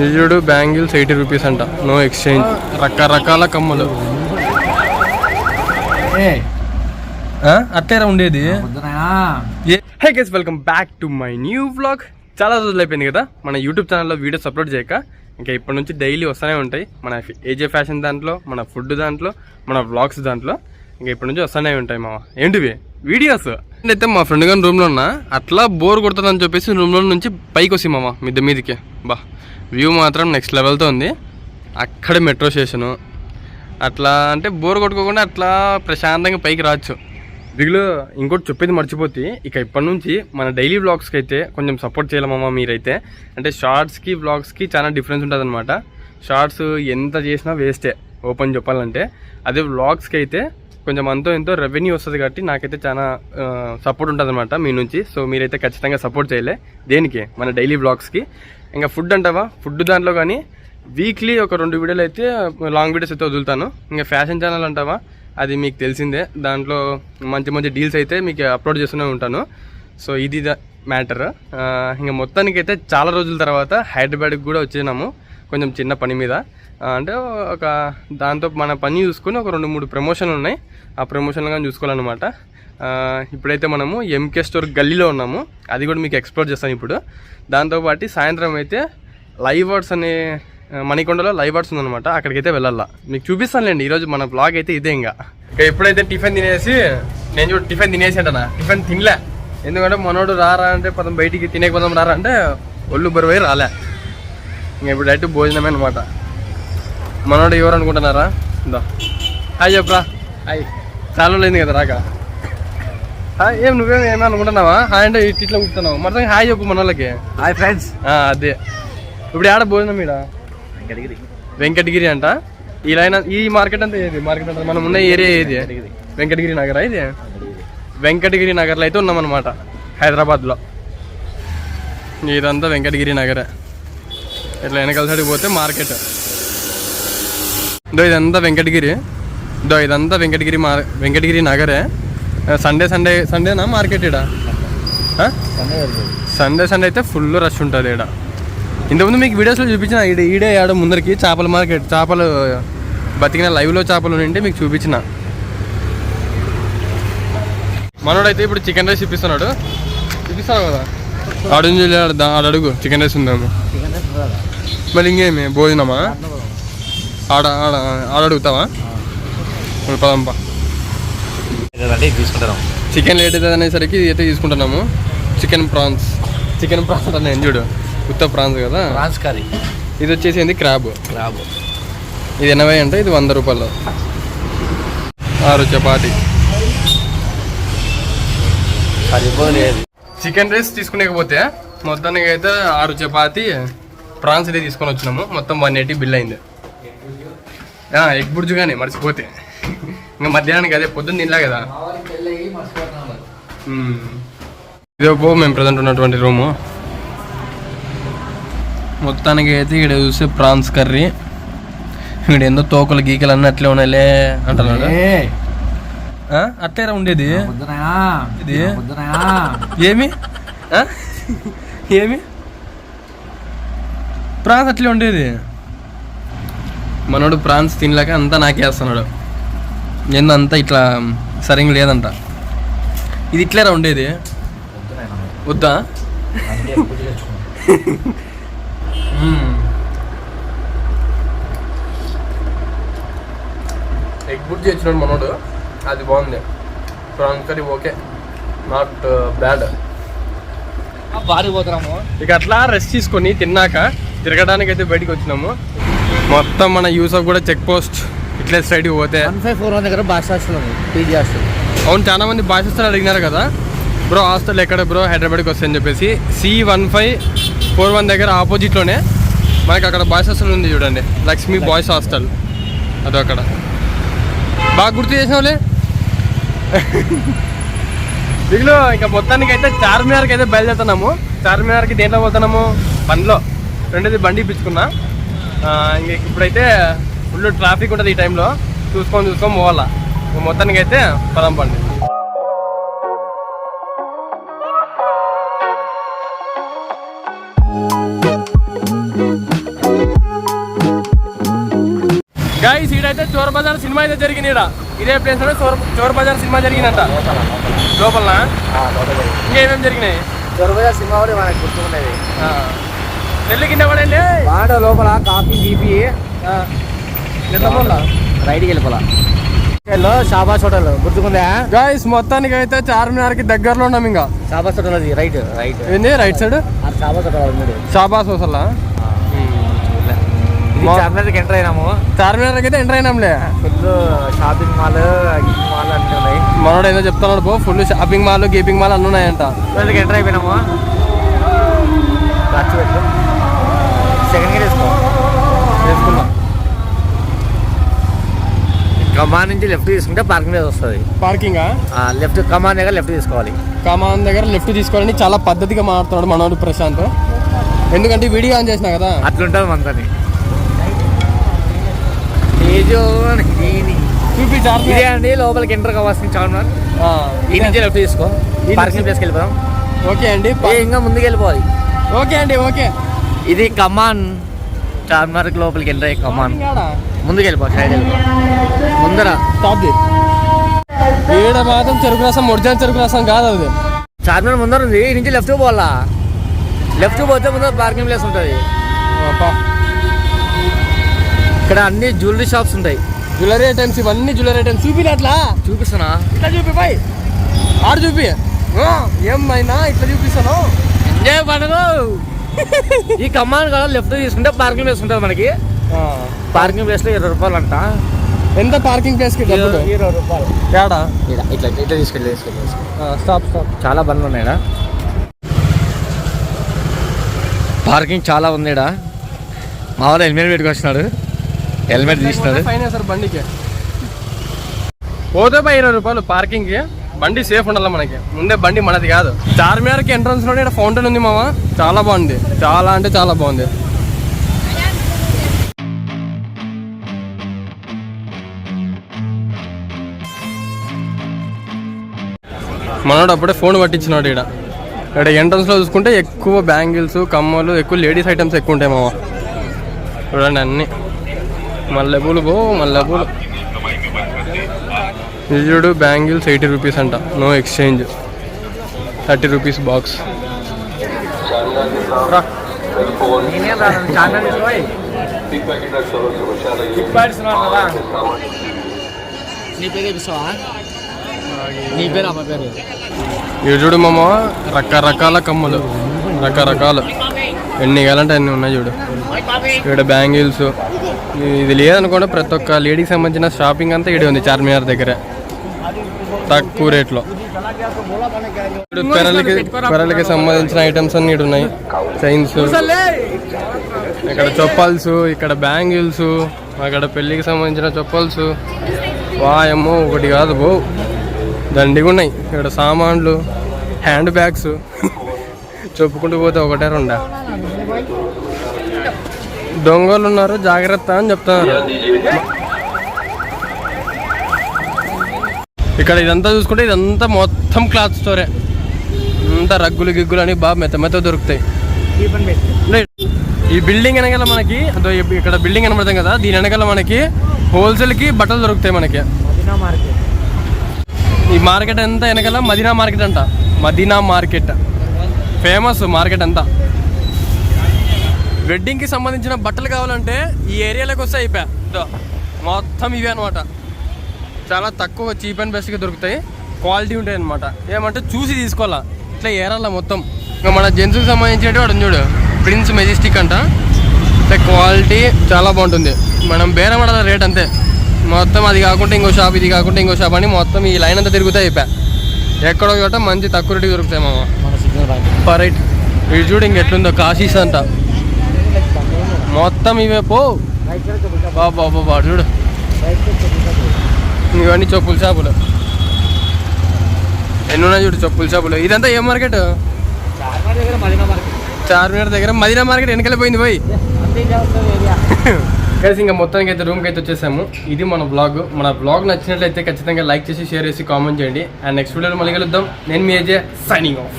చూడు bangles eighty rupees అంట. No exchange. రకరకాల కమ్మలు? అట్టేరా ఉండేది? Hey guys welcome back to my new vlog చాలా రోజులు అయిపోయింది కదా మన యూట్యూబ్ ఛానల్లో వీడియోస్ అప్లోడ్ చేయక. ఇంకా ఇప్పటి నుంచి డైలీ వస్తూనే ఉంటాయి. మన ఏజే ఫ్యాషన్ దాంట్లో మన ఫుడ్ దాంట్లో మన వ్లాగ్స్ దాంట్లో. ఇంకా ఇప్పటి నుంచి వస్తూనే ఉంటాయి మామ. ఏంటివి? వీడియోస్ అయితే మా ఫ్రెండ్ గారి రూమ్లో ఉన్నా. అట్లా బోర్ కొడుతుందని చెప్పేసి రూమ్లో నుంచి పైకి వస్తాయి మామ మిద్దె మీదకి. బా. వ్యూ మాత్రం నెక్స్ట్ లెవెల్తో ఉంది. అక్కడే మెట్రో స్టేషను అట్లా అంటే బోర్ కొట్టుకోకుండా అట్లా ప్రశాంతంగా పైకి రావచ్చు. దిగులు ఇంకోటి చెప్పేది మర్చిపోతే ఇక ఇప్పటి నుంచి మన డైలీ వ్లాగ్స్కి అయితే కొంచెం సపోర్ట్ చేయాలమ్మా మీరైతే. అంటే షార్ట్స్కి వ్లాగ్స్కి చాలా డిఫరెన్స్ ఉంటుంది అనమాట షార్ట్స్ ఎంత చేసినా వేస్టే ఓపెన్ చెప్పాలంటే. అదే వ్లాగ్స్కి అయితే కొంచెం అంతో ఎంతో రెవెన్యూ వస్తుంది కాబట్టి నాకైతే చాలా సపోర్ట్ ఉంటుంది అనమాట మీ నుంచి. సో మీరైతే ఖచ్చితంగా సపోర్ట్ చేయలే దేనికి? మన డైలీ వ్లాగ్స్కి ఇంకా ఫుడ్ అంటావా? ఫుడ్ దాంట్లో కానీ వీక్లీ ఒక రెండు వీడియోలు అయితే లాంగ్ వీడియోస్ అయితే వదులుతాను. ఇంకా ఫ్యాషన్ ఛానల్ అంటావా? అది మీకు తెలిసిందే. దాంట్లో మంచి మంచి డీల్స్ అయితే మీకు అప్లోడ్ చేస్తూనే ఉంటాను. సో ఇది మ్యాటర్ ఇంకా మొత్తానికి అయితే చాలా రోజుల తర్వాత హైదరాబాద్కి కూడా వచ్చినాము కొంచెం చిన్న పని మీద. అంటే ఒక దాంతో మన పని చూసుకుని ఒక రెండు మూడు ప్రమోషన్లు ఉన్నాయి. ఆ ప్రమోషన్లు కానీ చూసుకోవాలన్నమాట. ఇప్పుడైతే మనము ఎంకే స్టోర్ గల్లీలో ఉన్నాము. అది కూడా మీకు ఎక్స్ప్లోర్ చేస్తాను ఇప్పుడు. దాంతోపాటు సాయంత్రం అయితే లైవ్ వర్డ్స్ అనే మణికొండలో లైవ్ వర్డ్స్ ఉందన్నమాట. అక్కడికైతే వెళ్ళాలా. మీకు చూపిస్తానులేండి. ఈరోజు మన బ్లాగ్ అయితే ఇదే ఇంకా. ఇక ఎప్పుడైతే టిఫిన్ తినేసి నేను చూడు టిఫిన్ తినేసి అంటనా టిఫిన్ తినలే. ఎందుకంటే మనోడు రారా అంటే పదం బయటికి తినే పదం రారా అంటే ఒళ్ళు బరువై రాలే. ఇంకా ఇప్పుడు డైరెక్ట్ భోజనమే అనమాట మనోడు ఎవరు అనుకుంటున్నారా? ఇందా. హాయ్ చెప్పరా. హాయ్. చాలా లేదు కదా రాక. ఏం నువ్వేం ఏమీ అనుకుంటున్నావా హాయ్ అంటే ఇట్ ఇట్లా కూర్చున్నావు. మొత్తం హాయ్ చెప్పు మన వాళ్ళకి హాయ్ ఫ్రెండ్స్. అదే. ఇప్పుడు ఆడ భోజనం ఈడ? వెంకటగిరి. అంట? లైన్ ఈ మార్కెట్ అంతా ఏది? మార్కెట్ అంతా మనం ఉన్న ఏరియా ఏది? వెంకటగిరి. నగరా ఇది? వెంకటగిరి. నగర్లో అయితే ఉన్నామన్నమాట హైదరాబాద్లో. ఇదంతా వెంకటగిరి నగరే. ఇట్లా వెనకాల సైడ్ పోతే మార్కెట్. దో ఇదంతా వెంకటగిరి. దో ఇదంతా వెంకటగిరి మార్ వెంకటగిరి నగరే. సండే సండే సండేనా మార్కెట్ ఇడా సండే సండే అయితే ఫుల్ రష్ ఉంటుంది ఇక్కడ ఇంతకుముందు మీకు వీడియోస్లో చూపించిన ఈడ ఈడే ఆడ ముందరికి చేపల మార్కెట్ చేపలు బతికిన లైవ్లో చేపలు ఉంటే మీకు చూపించిన. మనోడైతే ఇప్పుడు చికెన్ రైస్ ఇప్పిస్తున్నాడు. ఇప్పిస్తాను కదా? ఆడ అడుగు చికెన్ రైస్ ఉందేమో. మళ్ళీ ఇంకేమి భోజనమా? ఆడ ఆడ ఆడ అడుగుతావా? పదంపా. చికెన్ లేట్ అవుతుంది అనేసరికి ఇది అయితే తీసుకుంటున్నాము. Chicken prawns. చికెన్ ప్రాన్స్ అంటే నేను చూడు ఉత్త ప్రాన్స్ కదా. Prawns curry. ఇది వచ్చేసి ఏంది? క్రాబ్. రాబు ఇది ఎనభై అంటే ఇది వంద రూపాయలు. ఆరు చపాతి. చికెన్ రైస్ తీసుకునేకపోతే మొత్తానికి అయితే ఆరు చపాతి ప్రాన్స్ అయితే తీసుకొని వచ్చినాము. మొత్తం వన్ ఎయిటీ బిల్ అయింది. ఎగ్ బుర్జు కానీ మర్చిపోతే. ఇంకా మధ్యాహ్నానికి అదే పొద్దున్న తినలే కదా. మ్మ్. ఇదే పో మేము ప్రజెంట్ ఉన్నటువంటి రూము మొత్తానికి అయితే ఇక్కడ చూస్తే ప్రాన్స్ కర్రీ. ఇక్కడ ఏందో తోకలు గీకలు అన్నీ అట్లే ఉన్నాయిలే అంటున్నాడు? అట్లేరా ఉండేది. ఇది? ఏమి? ఏమి? ప్రాన్స్ అట్లే ఉండేది. మనోడు ప్రాన్స్ తినలేక అంతా నాకేస్తున్నాడు. అంతా ఇట్లా సరిగ్గా లేదంట. ఇది ఇట్లేరా ఉండేది వద్దా. ఎగ్ బుడ్ చేసినాడు మనోడు. అది బాగుంది. Prawns curry okay. Not bad భారీ పోతున్నాము ఇక అట్లా రెస్ట్ తీసుకొని తిన్నాక తిరగడానికి అయితే బయటికి వచ్చినాము. మొత్తం మన యూసఫ్ కూడా చెక్ పోస్ట్ ఇట్లే సైడ్కి పోతే. వన్ ఫైవ్ ఫోర్ వన్ దగ్గర భాష హాస్టల్ ఉంది పీజీ హాస్టల్. అవును చాలా మంది భాషిస్తారు అడిగినారు కదా. బ్రో హాస్టల్ ఎక్కడ బ్రో? హైదరాబాద్కి వస్తాయని చెప్పేసి C one five four one దగ్గర ఆపోజిట్లోనే మనకి అక్కడ బాయ్స్ హాస్టల్ ఉంది చూడండి. Lakshmi boys hostel. అదో అక్కడ. బాగా గుర్తు చేసినావులే. దిగులు ఇంకా మొత్తానికి అయితే చార్మినార్కి అయితే బయలుదేరుతున్నాము. చార్మినార్కి దేంట్లో పోతున్నాము? బండిలో. రెండోది బండి ఇప్పించుకున్నా. ఇంక ఇప్పుడైతే ఫుల్ ట్రాఫిక్ ఉంటుంది ఈ టైంలో. చూసుకొని చూసుకొని పోవాలా. మొత్తానికి అయితే పొలం పండి గైస్ ఈడైతే చోర్ బజార్ సినిమా అయితే జరిగింది ఈడ ఇదే ప్లేస్లో చోర్ చోర్ బజార్ సినిమా జరిగిందంట. లోపల ఇంకేమేమి ఏమేమి జరిగినాయి? చోర్ బజార్ సినిమా కూడా మనకు గుర్తున్నది. పెళ్ళి కింద పడండి. వాడ లోపల కాఫీ బీపీ రైట్కి వెళ్ళిపోలా. హలో షాబాస్ హోటల్ గుర్తుకుందా? గాయస్ మొత్తానికి అయితే చార్మినార్కి దగ్గరలో ఉన్నాం ఇంకా. షాబాస్ హోటల్ అది రైట్ రైట్ ఏంది రైట్ సైడ్ ఆ షాబాస్ హోటల్ షాబాస్ మా- చార్మినార్కి ఎంటర్ అయినాము. చార్మినార్ అయితే ఎంటర్ అయినాంలే. ఫుల్ షాపింగ్ మాల్ మాల్ అన్నీ ఉన్నాయి. మనోడు ఏదో చెప్తున్నాడు పో ఫుల్ షాపింగ్ మాల్ గీపింగ్ మాల్ అన్నీ ఉన్నాయంట. ఎంటర్ అయిపోయినాము. ఖర్చు పెట్టు. సెకండ్ గేర్ వేసుకో కమాన్ నుంచి లెఫ్ట్ తీసుకుంటే పార్కింగ్ మీద వస్తుంది. పార్కింగ్ లెఫ్ట్ కమాన్ దగ్గర లెఫ్ట్ తీసుకోవాలి. కమాన్ దగ్గర లెఫ్ట్ తీసుకోవాలని చాలా పద్ధతిగా మాట్లాడుతున్నాడు మనోడు ప్రశాంత్. ఎందుకంటే వీడియో ఆన్ చేసిన కదా? అట్లుంటుంది మనతోని. ఇదే అండి లోపలికి ఎంటర్ కావాల్సిన చార్మినార్ ఈ నుంచి లెఫ్ట్ తీసుకో. పార్కింగ్ ప్లేస్కి వెళ్ళిపోదాం. ఓకే అండి. ఇంకా ముందుకు వెళ్ళిపోవాలి ఓకే అండి ఓకే. ఇది కమాన్. చార్మినార్కి లోపలికి ఎంటర్ అయ్యి కమాన్ ముందుకు వెళ్ళిపో. సైడ్ ముందర. స్టాప్ చేయి ఈడ మాత్రం చెరుకు రసం ఒరిజినల్ చెరుకు రసం కాదు అది. చార్మినార్ ముందర ఉంది. ఈ నుంచి లెఫ్ట్ పోవాలా? లెఫ్ట్ పోతే ముందర పార్కింగ్ ప్లేస్ ఉంటుంది. అబ్బా. ఇక్కడ అన్ని జ్యువెలరీ షాప్స్ ఉంటాయి. జ్యువెలరీ ఐటమ్స్ ఇవన్నీ జ్యువెలరీ ఐటమ్స్ చూపి అట్లా చూపిస్తున్నా. ఇట్లా చూపి బాయ్ ఆడు చూపి. ఏమైనా ఇట్లా చూపిస్తాను. ఎంజాయ్ పండుగ ఈ కమాన్ కదా లెఫ్ట్ తీసుకుంటే పార్కింగ్ ప్లేస్ ఉంటుంది మనకి. పార్కింగ్ ప్లేస్లో ఇరవై రూపాయలు అంట ఎంత పార్కింగ్ ప్లేస్కి డబ్బులు? ఇరవై రూపాయలు. ఏడా ఇట్లా ఇట్లా ఇట్లా తీసుకెళ్ళి తీసుకెళ్ళి స్టాప్ స్టాప్ చాలా బండ్లు ఉన్నాయిడా? పార్కింగ్ చాలా ఉందిడా? మా వాళ్ళు హెల్మెట్ పెట్టుకొచ్చినాడు హెల్మెట్ తీసినాడు. ఫైన్ సార్ బండికి? పోతే ఇరవై రూపాయలు పార్కింగ్కి. బండి సేఫ్ ఉండాలి మనకి. ముందే బండి మనది కాదు. చార్మినార్కి ఎంట్రన్స్లోనే ఇక్కడ ఫౌంటైన్ ఉంది మామ చాలా బాగుంది. చాలా అంటే చాలా బాగుంది. మనోడు అప్పుడే ఫోన్ పట్టించినాడు ఇక్కడ ఇక్కడ ఎంట్రన్స్లో చూసుకుంటే ఎక్కువ బ్యాంగిల్స్ కమ్మలు ఎక్కువ లేడీస్ ఐటమ్స్ ఎక్కువ ఉంటాయి మామ చూడండి అన్ని. మల్లెపూలు బో మల్లెపూలు. నిజుడు బ్యాంగిల్స్ ఎయిటీ రూపీస్ అంట. No exchange. Thirty rupees box. నీ పేరు అమ్మ పేరు. ఇవి చూడు మామ రకరకాల కమ్మలు. రకరకాలు. ఎన్ని కావాలంటే అన్ని ఉన్నాయి చూడు. ఇక్కడ బ్యాంగిల్స్. ఇది లేదనుకోండి ప్రతి ఒక్క లేడీకి సంబంధించిన షాపింగ్ అంతా ఇక్కడ ఉంది చార్మినార్ దగ్గర. తక్కువ రేట్లో. ఇప్పుడు పెరలకి పెరలకి సంబంధించిన ఐటమ్స్ అన్ని ఇక్కడ ఉన్నాయి. చైన్స్ ఇక్కడ చొప్పల్స్ ఇక్కడ బ్యాంగిల్స్ అక్కడ పెళ్ళికి సంబంధించిన చొప్పల్స్. వాయమ్మో ఒకటి కాదు బో. దండిగా ఉన్నాయి. ఇక్కడ సామాన్లు హ్యాండ్ బ్యాగ్స్ చెప్పుకుంటూ పోతే ఒకటే రెండా? దొంగలు ఉన్నారు? జాగ్రత్త అని చెప్తున్నారు. ఇక్కడ ఇదంతా చూసుకుంటే ఇదంతా మొత్తం క్లాత్ స్టోరే. అంతా రగ్గులు గిగ్గులు అని బాగా మెత్త మెత్త దొరుకుతాయి. ఈ బిల్డింగ్ వెనకాల మనకి అదో ఇక్కడ బిల్డింగ్ కనబడుతుంది కదా దీని వెనకాల మనకి హోల్సేల్కి బట్టలు దొరుకుతాయి మనకి. ఈ మార్కెట్ అంతా వెనకాల మదీనా మార్కెట్ అంట. మదీనా మార్కెట్. ఫేమస్ మార్కెట్ అంతా. వెడ్డింగ్కి సంబంధించిన బట్టలు కావాలంటే ఈ ఏరియాలోకి వస్తే అయిపోయా. మొత్తం ఇవే అనమాట చాలా తక్కువ చీప్ అండ్ బెస్ట్గా దొరుకుతాయి. క్వాలిటీ ఉంటాయి అనమాట ఏమంటే చూసి తీసుకోవాలా. ఇట్లా ఏరాల మొత్తం. ఇంకా మన జెంట్స్కి సంబంధించినట్టు వాడు చూడు. ప్రిన్స్ మెజెస్టిక్ అంట. అంటే క్వాలిటీ చాలా బాగుంటుంది. మనం బేరం ఆడాలి రేట్ అంతే. మొత్తం అది కాకుండా ఇంకో షాప్ ఇది కాకుండా ఇంకో షాప్ అని మొత్తం ఈ లైన్ అంతా తిరుగుతాయి అయిపోయా ఎక్కడో చోట మంచి తక్కువ రేటుకి దొరుకుతాయి మామ. రాదు. పరైట్ ఇది చూడు ఇంకెట్లుందో కాశీస్ అంట. మొత్తం ఇవే పో. బాబా బాబా చూడు. ఇవన్నీ చెప్పుల షాపులు ఎన్ని ఉన్నాయి చూడు చెప్పుల షాపులు ఇదంతా ఏ మార్కెట్? చార్మినార్ దగ్గర మదీనా మార్కెట్ చార్మినార్ వెనకెళ్ళిపోయింది పోయి. కలిసి ఇంకా మొత్తానికి అయితే రూమ్కి అయితే వచ్చేసాము. ఇది మన బ్లాగ్ మన బ్లాగ్ నచ్చినట్లయితే ఖచ్చితంగా లైక్ చేసి షేర్ చేసి కామెంట్ చేయండి. అండ్ నెక్స్ట్ వీడియోలో మళ్ళీ కలుద్దాం. నేను మీ ఏజే సైనింగ్ ఆఫ్